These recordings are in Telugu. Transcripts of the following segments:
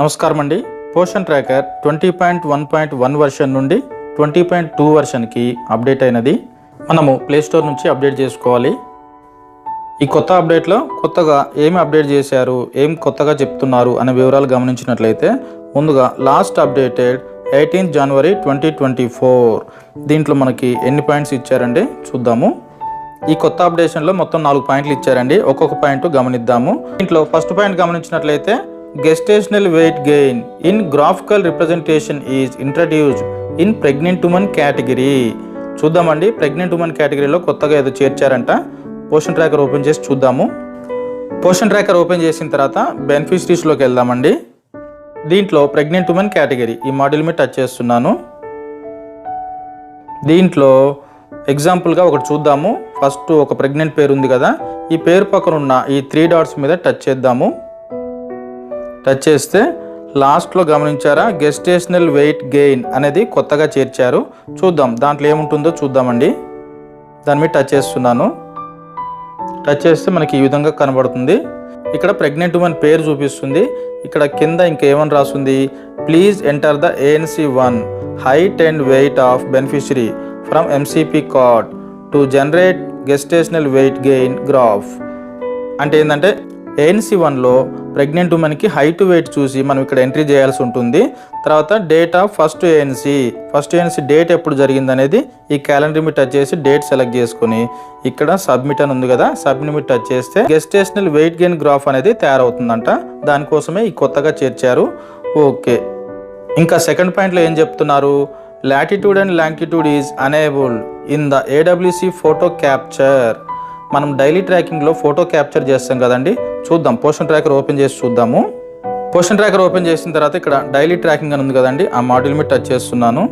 నమస్కారం అండి Poshan tracker twenty point one point one version నుండి ట్వంటీ పాయింట్ టూ వర్షన్కి అప్డేట్ అయినది. మనము ప్లేస్టోర్ నుంచి అప్డేట్ చేసుకోవాలి. ఈ కొత్త అప్డేట్లో కొత్తగా ఏమి అప్డేట్ చేశారు ఏం కొత్తగా చెప్తున్నారు అనే వివరాలు గమనించినట్లయితే ముందుగా last updated eighteenth January twenty twenty four. దీంట్లో మనకి ఎన్ని పాయింట్స్ ఇచ్చారండి చూద్దాము. ఈ కొత్త అప్డేషన్లో మొత్తం నాలుగు పాయింట్లు ఇచ్చారండి. ఒక్కొక్క పాయింట్ గమనిద్దాము. దీంట్లో ఫస్ట్ పాయింట్ గమనించినట్లయితే gestational weight gain in graphical representation is introduced in pregnant women category. చూద్దామండి. ప్రెగ్నెంట్ ఉమెన్ కేటగిరీలో కొత్తగా ఏదో చేర్చారంట. పోషన్ ట్రాకర్ ఓపెన్ చేసి చూద్దాము. పోషన్ ట్రాకర్ ఓపెన్ చేసిన తర్వాత బెనిఫిషరీస్లోకి వెళ్దామండి. దీంట్లో ప్రెగ్నెంట్ ఉమెన్ కేటగిరీ ఈ మాడ్యూల్ మీద టచ్ చేస్తున్నాను. దీంట్లో ఎగ్జాంపుల్గా ఒకటి చూద్దాము. ఫస్ట్ ఒక ప్రెగ్నెంట్ పేరు ఉంది కదా. ఈ పేరు పక్కన ఉన్న ఈ త్రీ డాట్స్ మీద టచ్ చేద్దాము. టచ్ చేస్తే లాస్ట్లో గమనించారా గెస్టేషనల్ వెయిట్ గెయిన్ అనేది కొత్తగా చేర్చారు. చూద్దాం దాంట్లో ఏముంటుందో చూద్దామండి. దాని మీద టచ్ చేస్తున్నాను. టచ్ చేస్తే మనకి ఈ విధంగా కనబడుతుంది. ఇక్కడ ప్రెగ్నెంట్ ఉమెన్ పేరు చూపిస్తుంది. ఇక్కడ కింద ఇంకేమని రాస్తుంది? Please enter the ANC one height and weight of beneficiary from MCP card to generate gestational weight gain graph. అంటే ఏంటంటే ఏఎన్సీ వన్లో ప్రెగ్నెంట్ ఉమెన్కి హైట్ వెయిట్ చూసి మనం ఇక్కడ ఎంట్రీ చేయాల్సి ఉంటుంది. తర్వాత date of first ANC first ANC date ఎప్పుడు జరిగింది అనేది ఈ క్యాలెండర్ మీద టచ్ చేసి డేట్ సెలెక్ట్ చేసుకుని ఇక్కడ సబ్మిట్ అని ఉంది కదా సబ్మిట్ మీద టచ్ చేస్తే గెస్టేషనల్ వెయిట్ గెయిన్ గ్రాఫ్ అనేది తయారవుతుందంట. దానికోసమే ఈ కొత్తగా చేర్చారు. ఓకే. ఇంకా సెకండ్ పాయింట్లో ఏం చెప్తున్నారు? Latitude and longitude is enable in the AWC photo capture మనం డైలీ ట్రాకింగ్లో ఫోటో క్యాప్చర్ చేస్తాం కదండి. చూద్దాం. పోషన్ ట్రాకర్ ఓపెన్ చేసి చూద్దాము. పోషన్ ట్రాకర్ ఓపెన్ చేసిన తర్వాత ఇక్కడ డైలీ ట్రాకింగ్ అని ఉంది కదండి ఆ మాడ్యూల్ మీద టచ్ చేస్తున్నాను.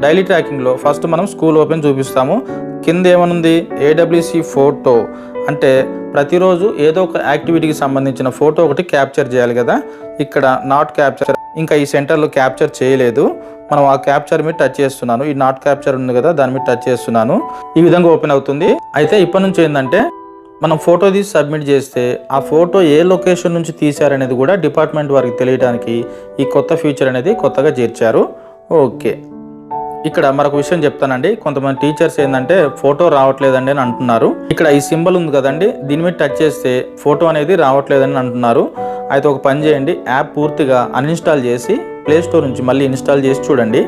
డైలీ ట్రాకింగ్లో ఫస్ట్ మనం స్కూల్ ఓపెన్ చూపిస్తాము. కింద ఏమనుంది? AWC photo. అంటే ప్రతిరోజు ఏదో ఒక యాక్టివిటీకి సంబంధించిన ఫోటో ఒకటి క్యాప్చర్ చేయాలి కదా. ఇక్కడ నాట్ క్యాప్చర్ ఇంకా ఈ సెంటర్లో క్యాప్చర్ చేయలేదు. మనం ఆ క్యాప్చర్ మీద టచ్ చేస్తున్నాను. ఈ నాట్ క్యాప్చర్ ఉంది కదా దాని మీద టచ్ చేస్తున్నాను. ఈ విధంగా ఓపెన్ అవుతుంది. అయితే ఇప్పటి నుంచి ఏంటంటే మనం ఫోటో తీసి సబ్మిట్ చేస్తే ఆ ఫోటో ఏ లొకేషన్ నుంచి తీశారనేది కూడా డిపార్ట్మెంట్ వారికి తెలియడానికి ఈ కొత్త ఫీచర్ అనేది కొత్తగా చేర్చారు. ఓకే. ఇక్కడ మరొక విషయం చెప్తానండి. కొంతమంది టీచర్స్ ఏంటంటే ఫోటో రావట్లేదండి అని అంటున్నారు. ఇక్కడ ఈ సింబల్ ఉంది కదండి. దీని మీద టచ్ చేస్తే ఫోటో అనేది రావట్లేదని అంటున్నారు. అయితే ఒక పని చేయండి. యాప్ పూర్తిగా అన్ఇన్స్టాల్ చేసి ప్లే స్టోర్ నుంచి మళ్ళీ ఇన్స్టాల్ చేసి చూడండి.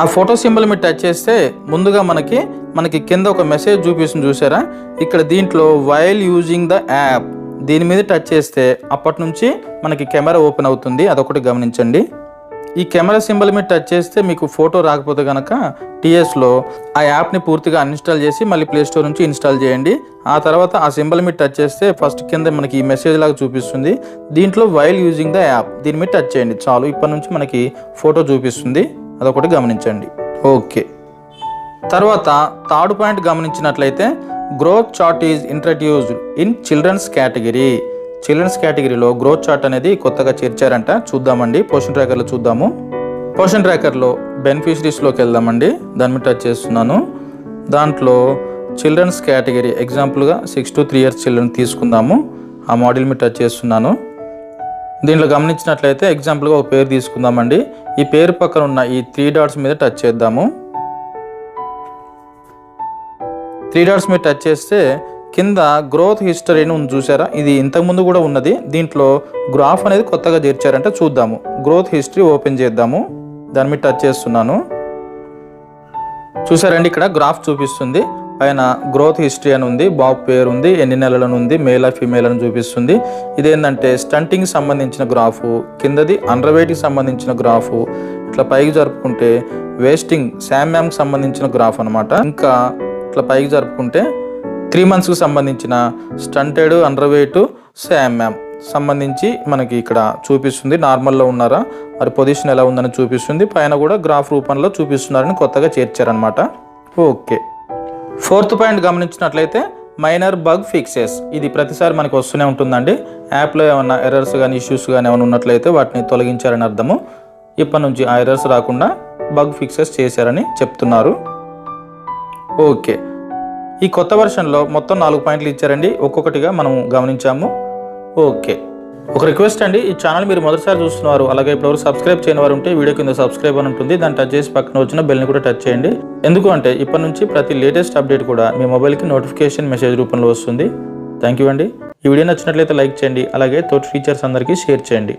ఆ ఫోటో సింబల్ మీరు టచ్ చేస్తే ముందుగా మనకి మనకి కింద ఒక మెసేజ్ చూపిస్తుంది చూసారా? ఇక్కడ దీంట్లో వైల్ యూజింగ్ ద యాప్ దీని మీద టచ్ చేస్తే అప్పటి నుంచి మనకి కెమెరా ఓపెన్ అవుతుంది. అదొకటి గమనించండి. ఈ కెమెరా సింబల్ మీద టచ్ చేస్తే మీకు ఫోటో రాకపోతే కనుక టీఎస్లో ఆ యాప్ని పూర్తిగా అన్ఇన్స్టాల్ చేసి మళ్ళీ ప్లే స్టోర్ నుంచి ఇన్స్టాల్ చేయండి. ఆ తర్వాత ఆ సింబల్ మీద టచ్ చేస్తే ఫస్ట్ కింద మనకి ఈ మెసేజ్ లాగా చూపిస్తుంది. దీంట్లో వైల్ యూజింగ్ ద యాప్ దీని మీద టచ్ చేయండి. చాలు. ఇప్పటి నుంచి మనకి ఫోటో చూపిస్తుంది. అదొకటి గమనించండి. ఓకే. తర్వాత థర్డ్ పాయింట్ గమనించినట్లయితే growth chart is introduced in childrens category childrens కేటగిరీలో గ్రోత్ చార్ట్ అనేది కొత్తగా చేర్చారంట. చూద్దామండి. పోషన్ ట్రాకర్లో చూద్దాము. పోషన్ ట్రాకర్లో బెనిఫిషరీస్లోకి వెళ్దామండి. దాని మీద టచ్ చేస్తున్నాను. దాంట్లో చిల్డ్రన్స్ కేటగిరీ ఎగ్జాంపుల్గా six to three years children తీసుకుందాము. ఆ మోడల్ మీద టచ్ చేస్తున్నాను. దీంట్లో గమనించినట్లయితే ఎగ్జాంపుల్గా ఒక పేరు తీసుకుందామండి. ఈ పేరు పక్కన ఉన్న ఈ త్రీ డాట్స్ మీద టచ్ చేద్దాము. త్రీ డాట్స్ మీద టచ్ చేస్తే కింద గ్రోత్ హిస్టరీని ఉంది చూసారా? ఇది ఇంతకుముందు కూడా ఉన్నది. దీంట్లో గ్రాఫ్ అనేది కొత్తగా చేర్చారంటే చూద్దాము. గ్రోత్ హిస్టరీ ఓపెన్ చేద్దాము. దాని మీద టచ్ చేస్తున్నాను. చూసారండి ఇక్కడ గ్రాఫ్ చూపిస్తుంది. పైన గ్రోత్ హిస్టరీ అని ఉంది బాబు పేరు ఉంది ఎన్ని నెలలను ఉంది మేల్ ఫీమేల్ అని చూపిస్తుంది. ఇదేంటంటే స్టంటింగ్కి సంబంధించిన గ్రాఫు కిందది అండర్వెయిట్కి సంబంధించిన గ్రాఫు ఇట్లా పైకి జరుపుకుంటే వేస్టింగ్ శామ్యామ్కి సంబంధించిన గ్రాఫ్ అనమాట ఇంకా ఇట్లా పైకి జరుపుకుంటే త్రీ మంత్స్కి సంబంధించిన స్టంటెడ్ అండర్వెయిట్ శామ్యామ్ సంబంధించి మనకి ఇక్కడ చూపిస్తుంది. నార్మల్లో ఉన్నారా? మరి పొజిషన్ ఎలా ఉందని చూపిస్తుంది. పైన కూడా గ్రాఫ్ రూపంలో చూపిస్తున్నారని కొత్తగా చేర్చారనమాట ఓకే. ఫోర్త్ పాయింట్ గమనించినట్లయితే మైనర్ బగ్ ఫిక్సెస్ ఇది ప్రతిసారి మనకు వస్తూనే ఉంటుందండి. యాప్లో ఏమైనా ఎర్రర్స్ కానీ ఇష్యూస్ కానీ ఏమైనా ఉన్నట్లయితే వాటిని తొలగించారని అర్థము. ఇప్పటి నుంచి ఆ ఎర్రర్స్ రాకుండా బగ్ ఫిక్సెస్ చేశారని చెప్తున్నారు. ఓకే. ఈ కొత్త వెర్షన్లో మొత్తం నాలుగు పాయింట్లు ఇచ్చారండి. ఒక్కొక్కటిగా మనం గమనించాము. ఓకే. ఒక రిక్వెస్ట్ అండి ఈ ఛానల్ మీరు మొదటిసారి చూస్తున్నారు అలాగే ఇప్పుడు సబ్స్క్రైబ్ చేయని వారు ఉంటే వీడియో కింద సబ్స్క్రైబ్ అని ఉంటుంది దాన్ని టచ్ చేసి పక్కన వచ్చిన బెల్ని కూడా టచ్ చేయండి. ఎందుకు అంటే ఇప్పటి నుంచి ప్రతి లేటెస్ట్ అప్డేట్ కూడా మీ మొబైల్కి నోటిఫికేషన్ మెసేజ్ రూపంలో వస్తుంది. థ్యాంక్ యూ అండి. ఈ వీడియో నచ్చినట్లయితే లైక్ చేయండి అలాగే తోటి టీచర్స్ అందరికీ షేర్ చేయండి.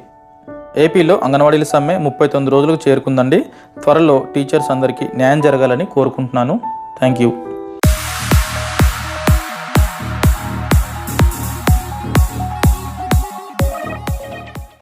ఏపీలో అంగన్వాడీల సమ్మె ముప్పై తొమ్మిది రోజులకు చేరుకుందండి. త్వరలో టీచర్స్ అందరికీ న్యాయం జరగాలని కోరుకుంటున్నాను. Thank you